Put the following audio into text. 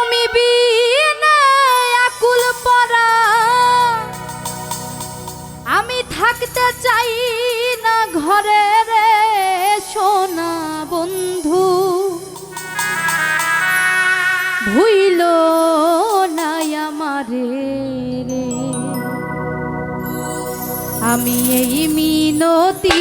তুমি বিনে আকুল পরা। আমি থাকতে চাই না ঘরে রে সোনা বন্ধু। ভুইল নাই আমারে রে। আমি এই মিনতি